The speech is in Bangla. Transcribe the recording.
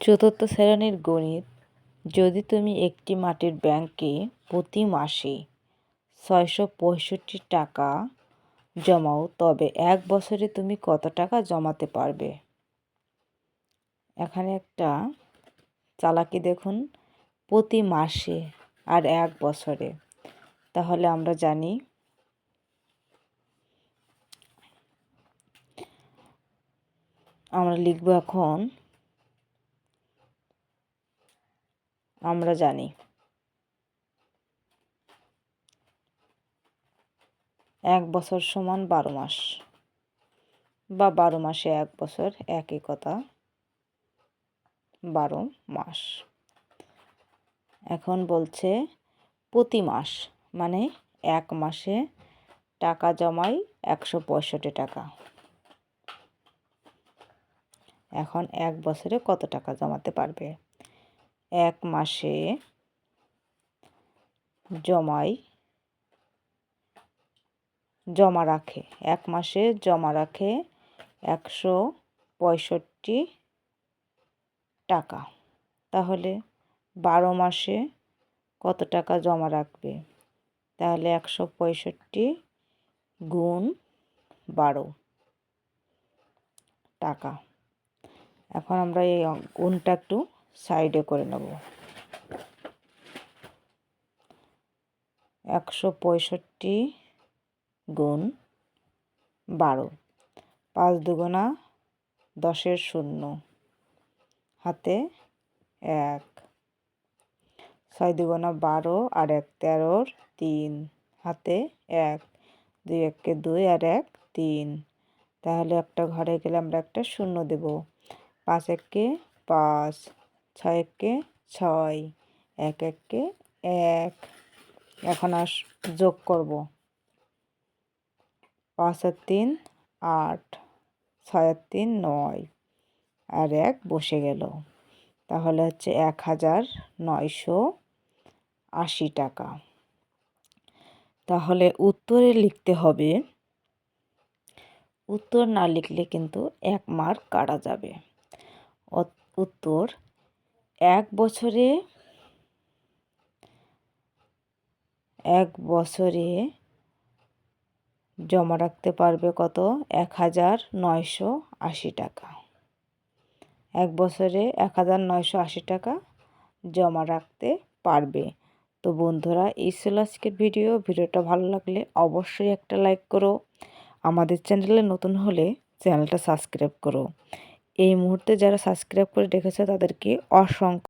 চতুর্থ শ্রেণির গণিত, যদি তুমি একটি মাটির ব্যাংকে প্রতি মাসে ছয়শো পঁয়ষট্টি টাকা জমাও, তবে এক বছরে তুমি কত টাকা জমাতে পারবে? এখানে একটা চালাকি দেখুন, প্রতি মাসে আর এক বছরে। তাহলে আমরা জানি আমরা লিখব এখন আমরা জানি। এক বছর সমান বারো মাস। বা বারো মাসে এক বছর একই কথা বারো মাস। এখন বলছে প্রতি মাস মানে এক মাসে টাকা জমাই একশো পঁয়ষট্টি টাকা। এখন এক বছরে কত টাকা জমাতে পারবে? এক মাসে জমাই জমা রাখে। এক মাসে জমা রাখে একশো পঁয়ষট্টি টাকা। তাহলে বারো মাসে কত টাকা জমা রাখবে? তাহলে একশো পঁয়ষট্টি গুণ বারো টাকা। এখন আমরা এই গুণটা একটু সাইডে করে নেব। একশো পঁয়ষট্টি গুণ বারো। পাঁচ দুগুণা দশের শূন্য। হাতে এক। ছয় দুগুণা বারো আর এক তেরোর তিন। হাতে এক। দুই এককে দুই আর এক তিন। তাহলে একটা ঘরে গেলে আমরা একটা শূন্য দেব। পাঁচ এককে পাঁচ। ছয় এককে ছয় এক এককে এক। এখন আস, যোগ করব। পাঁচ আর তিন, আট। ছয় আর তিন, নয়। আর এক বসে গেল। তাহলে হচ্ছে এক হাজার নয়শো আশি টাকা। তাহলে উত্তরে লিখতে হবে। উত্তর না লিখলে কিন্তু এক মার্ক কাটা যাবে। উত্তর এক বছরে এক বছরে জমা রাখতে পারবে কত? এক হাজার নয়শো আশি টাকা। এক বছরে এক হাজার নয়শো আশি টাকা জমা রাখতে পারবে। তো বন্ধুরা, এই ছিল আজকের ভিডিও। ভিডিওটা ভালো লাগলে অবশ্যই একটা লাইক করো। আমাদের চ্যানেলে নতুন হলে চ্যানেলটা সাবস্ক্রাইব করো। এই মুহূর্তে যারা সাবস্ক্রাইব করে রেখেছে তাদেরকে অসংখ্য